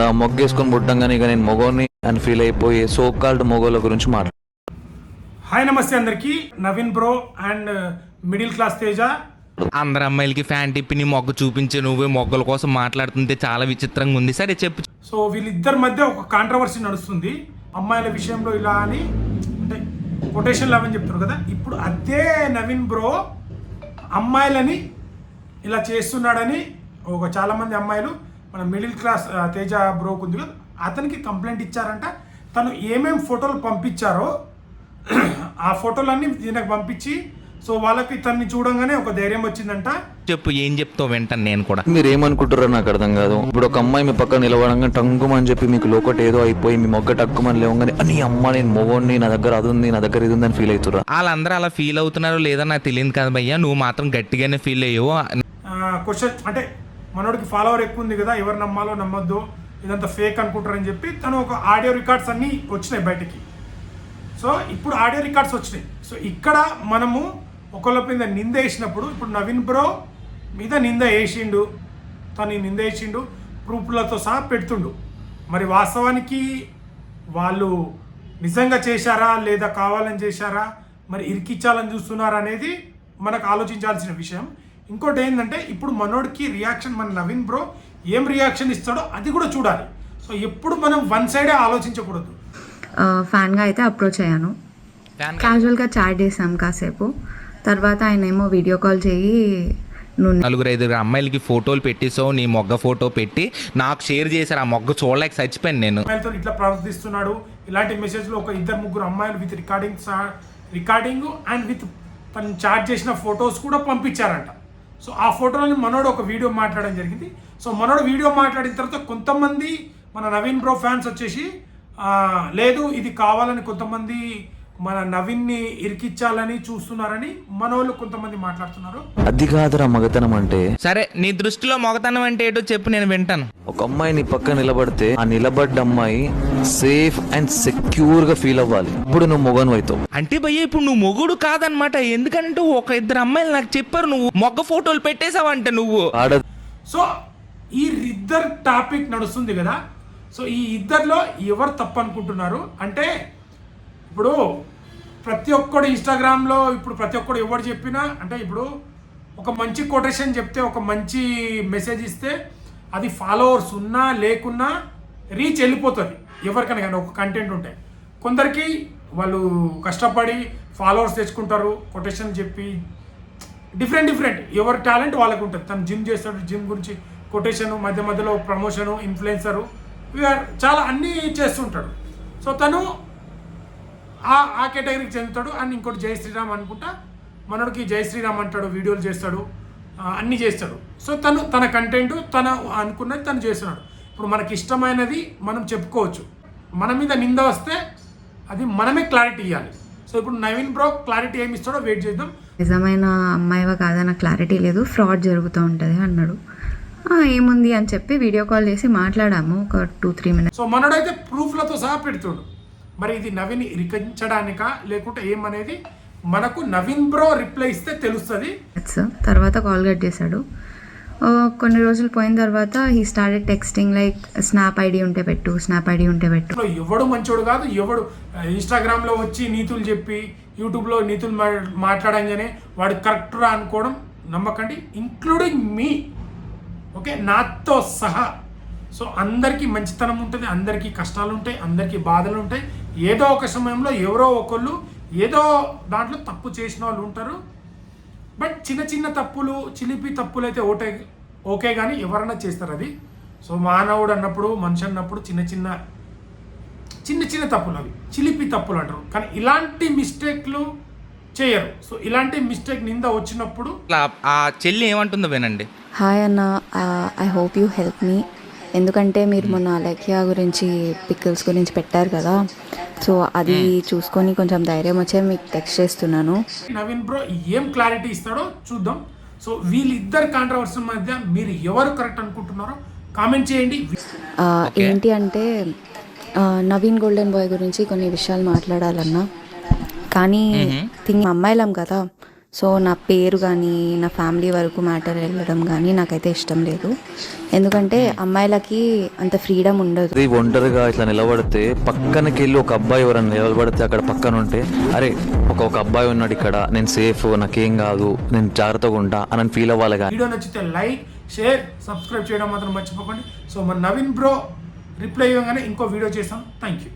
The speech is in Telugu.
నా మొగ్గేసుకొని పుట్టంగానే ఇక నేను మొగోని అని ఫీల్ అయిపోయి సో కాల్డ్ మొగోల గురించి మాట్లాడు హాయ్ నమస్తే అందరికీ. Naveen bro and middle class Teja. అందరు అమ్మాయిలకి ఫ్యాన్ టిప్పి నీ మొగ్గ చూపించే నువ్వే మొగ్గల కోసం మాట్లాడుతుంటే చాలా విచిత్రంగా ఉంది. సరే చెప్పు. సో వీళ్ళిద్దరి మధ్య ఒక కాంట్రవర్సీ నడుస్తుంది. అమ్మాయిల విషయంలో ఇలా అని అంటే కొటేషన్ అని చెప్తారు కదా. ఇప్పుడు అదే నవీన్ బ్రో అమ్మాయిలని ఇలా చేస్తున్నాడని ఒక చాలా మంది అమ్మాయిలు మన మిడిల్ క్లాస్ తేజ బ్రోకు ఉంది కదా అతనికి కంప్లైంట్ ఇచ్చారంట. తను ఏమేం ఫోటోలు పంపించారో ఆ ఫోటోలన్నీ దీనికి పంపించి సో వాళ్ళకి తన్ని చూడంగానే ఒక ధైర్యం వచ్చిందంట. చెప్పు ఏం చెప్తావు వెంటనే నేను కూడా. మీరు ఏమనుకుంటారో నాకు అర్థం కాదు. ఇప్పుడు ఒక అమ్మాయి మీ పక్కన నిలవడంగా టంగుమని చెప్పి మీకు లోకట్ ఏదో అయిపోయి మీ మొగ్గ టక్కుమని లేవగానే అని అమ్మ నేను మొగోడిని నా దగ్గర అది ఉంది నా దగ్గర ఇది ఉందని ఫీల్ అవుతురా వాళ్ళందరూ అలా ఫీల్ అవుతున్నారో లేదో నాకు తెలియదు కదా భయ్యా. నువ్వు మాత్రం గట్టిగానే ఫీల్ అయ్యవు. క్వశ్చన్ అంటే మనోడికి ఫాలోవర్ ఎక్కువ ఉంది కదా ఎవరు నమ్మాలో నమ్మద్దు ఇదంతా ఫేక్ అనుకుంటారని చెప్పి తను ఒక ఆడియో రికార్డ్స్ అన్నీ వచ్చినాయి బయటికి. సో ఇప్పుడు ఆడియో రికార్డ్స్ వచ్చినాయి. సో ఇక్కడ మనము ఒకళ్ళ మీద నింద వేసినప్పుడు ఇప్పుడు నవీన్ బ్రో మీద నింద వేసిండు తను నింద వేసిండు ప్రూఫ్లతో సహా పెడుతుండు. మరి వాస్తవానికి వాళ్ళు నిజంగా చేశారా లేదా కావాలని చేశారా మరి ఇరికిచ్చాలని చూస్తున్నారా అనేది మనకు ఆలోచించాల్సిన విషయం. ఇంకోటి ఏంటంటే ఇప్పుడు మనోడికి రియాక్షన్ మన నవీన్ బ్రో ఏం రియాక్షన్ ఇస్తాడో అది కూడా చూడాలి. సో ఎప్పుడు మనం వన్ సైడే ఆలోచించకూడదు. ఫ్యాన్గా అయితే అప్రోచ్ అయ్యాను. క్యాజువల్గా చాట్ చేసాం కాసేపు. తర్వాత ఆయన ఏమో వీడియో కాల్ చేయి నలుగురు ఐదుగురు అమ్మాయిలకి ఫోటోలు పెట్టేసావు నీ మొగ్గ ఫోటో పెట్టి నాకు షేర్ చేశారు. ఆ మొగ్గ చూడలేక చచ్చిపోయాను నేను. అమ్మాయిలతో ఇట్లా ప్రవర్తిస్తున్నాడు ఇలాంటి మెసేజ్లు ఒక ఇద్దరు ముగ్గురు అమ్మాయిలు with recording recording and with తను చాట్ చేసిన ఫొటోస్ కూడా పంపించారంట. సో ఆ ఫోటోలని మనోడు ఒక వీడియో మాట్లాడడం జరిగింది. సో మనోడు వీడియో మాట్లాడిన తర్వాత కొంతమంది మన నవీన్ బ్రో ఫ్యాన్స్ వచ్చేసి లేదు ఇది కావాలని కొంతమంది మన నవీన్ని ఇరికిచ్చాలని చూస్తున్నారని మన వాళ్ళు కొంతమంది మాట్లాడుతున్నారు. అది కాదురా మగతనం అంటే? సరే నీ దృష్టిలో మొగతనం అంటే ఏంటో చెప్పు నేను వింటాను. ఒక అమ్మాయి నీ పక్కన నిలబడితే ఆ నిలబడ్డ అమ్మాయి సేఫ్ అండ్ సెక్యూర్గా ఫీల్ అవ్వాలి. ఇప్పుడు నువ్వు మొగను అవుతావు. అంటే భయ్య ఇప్పుడు నువ్వు మొగుడు కాదనమాట. ఎందుకంటే ఒక ఇద్దరు అమ్మాయిలు నాకు చెప్పారు నువ్వు మొగ్గ ఫోటోలు పెట్టేశావంటే నువ్వు. ఆడ సో ఈ ఇద్దరు టాపిక్ నడుస్తుంది కదా. సో ఈ ఇద్దరిలో ఎవరు తప్పు అనుకుంటున్నారు అంటే ఇప్పుడు ప్రతి ఒక్కడు ఇన్స్టాగ్రామ్లో ఇప్పుడు ప్రతి ఒక్కడు ఎవరు చెప్పినా అంటే ఇప్పుడు ఒక మంచి కొటేషన్ చెప్తే ఒక మంచి మెసేజ్ ఇస్తే అది ఫాలోవర్స్ ఉన్నా లేకున్నా రీచ్ వెళ్ళిపోతుంది. ఎవరికైనా కానీ ఒక కంటెంట్ ఉంటే. కొందరికి వాళ్ళు కష్టపడి ఫాలోవర్స్ తెచ్చుకుంటారు కొటేషన్ చెప్పి డిఫరెంట్ డిఫరెంట్ ఎవరి టాలెంట్ వాళ్ళకు ఉంటుంది. తను జిమ్ చేస్తాడు జిమ్ గురించి కొటేషన్ మధ్య మధ్యలో ప్రమోషను ఇన్ఫ్లుయెన్సరు వీఆర్ చాలా అన్నీ చేస్తుంటాడు. సో తను ఆ ఆ కేటగిరీకి చెందుతాడు. అండ్ ఇంకోటి జై శ్రీరామ్ అనుకుంటా. మనోడికి జై శ్రీరామ్ అంటాడు వీడియోలు చేస్తాడు అన్నీ చేస్తాడు. సో తను తన కంటెంట్ తన అనుకున్నది తను చేస్తున్నాడు. ఇప్పుడు మనకి ఇష్టమైనది మనం చెప్పుకోవచ్చు. మన మీద నింద వస్తే అది మనమే క్లారిటీ ఇవ్వాలి సో ఇప్పుడు నవీన్ బ్రో క్లారిటీ ఏమి ఇస్తాడో వెయిట్ చేద్దాం. నిజమైన అమ్మాయివా కాదన్న క్లారిటీ లేదు. ఫ్రాడ్ జరుగుతూ ఉంటుంది అన్నాడు. "ఆ, ఏముంది అని చెప్పి వీడియో కాల్ చేసి మాట్లాడాము. ఒక టూ త్రీ మినిట్స్ సో మనోడైతే ప్రూఫ్లతో సహా పెడుతుడు. మరి ఇది నవీన్ ఇరికించడానికా? లేకుంటే ఏమనేది? మనకు నవీన్ బ్రో రిప్లై ఇస్తే తెలుస్తుంది. తర్వాత కాల్ కట్ చేశాడు. కొన్ని రోజులు పోయిన తర్వాత he started texting like snap ID ఉంటే పెట్టు స్నాప్ ఐడి ఉంటే పెట్టు. ఎవడు మంచోడు కాదు ఎవడు ఇన్స్టాగ్రామ్లో వచ్చి నీతులు చెప్పి యూట్యూబ్లో నీతులు మాట్లాడంగానే వాడు కరెక్ట్రా అనుకోవడం నమ్మకండి ఇంక్లూడింగ్ మీ ఓకే నాతో సహా. సో అందరికీ మంచితనం ఉంటుంది అందరికీ కష్టాలు ఉంటాయి అందరికీ బాధలు ఉంటాయి ఏదో ఒక సమయంలో ఎవరో ఒకళ్ళు ఏదో దాంట్లో తప్పు చేసిన వాళ్ళు ఉంటారు. బట్ చిన్న చిన్న తప్పులు చిలిపి తప్పులు అయితే ఓటే ఓకే కానీ ఎవరన్నా చేస్తారు అది. సో మానవుడు అన్నప్పుడు మనిషి అన్నప్పుడు చిన్న చిన్న చిన్న చిన్న తప్పులు అవి. చిలిపి తప్పులు అంటారు. కానీ ఇలాంటి మిస్టేక్లు చేయరు. సో ఇలాంటి మిస్టేక్ నింద వచ్చినప్పుడు ఆ చెల్లి ఏమంటుందో వినండి. హాయ్ అన్న I hope you help me ఎందుకంటే మీరు మొన్న అలెక్యా గురించి పికిల్స్ గురించి పెట్టారు కదా. సో అది చూసుకొని కొంచెం ధైర్యం వచ్చే మీకు టెక్స్ట్ చేస్తున్నాను. నవీన్ బ్రో ఏం క్లారిటీ ఇస్తాడో చూద్దాం. సో వీళ్ళిద్దరు కాంట్రవర్సీ మధ్య మీరు ఎవరు కరెక్ట్ అనుకుంటున్నారో కామెంట్ చేయండి. ఏంటి అంటే నవీన్ గోల్డెన్ బాయ్ గురించి కొన్ని విషయాలు మాట్లాడాలన్నా. కానీ థింగ్ అమ్మాయిలం కదా. సో నా పేరు కానీ నా ఫ్యామిలీ వరకు మ్యాటర్ వెళ్ళడం కానీ నాకైతే ఇష్టం లేదు. ఎందుకంటే అమ్మాయిలకి అంత ఫ్రీడమ్ ఉండదు. ఒంటరిగా ఇట్లా నిలబడితే పక్కనకి వెళ్ళి ఒక అబ్బాయి ఎవరైనా నిలబడితే అక్కడ పక్కన ఉంటే అరే ఒక ఒక అబ్బాయి ఉన్నాడు ఇక్కడ నేను సేఫ్ నాకేం కాదు నేను జాగ్రత్తగా ఉంటా అని ఫీల్ అవ్వాలి కానీ. వీడియో నచ్చితే లైక్ షేర్ సబ్స్క్రైబ్ చేయడం మాత్రం మర్చిపోకండి. సో మన నవీన్ బ్రో రిప్లై ఇవ్వగానే ఇంకో వీడియో చేస్తాం. Thank you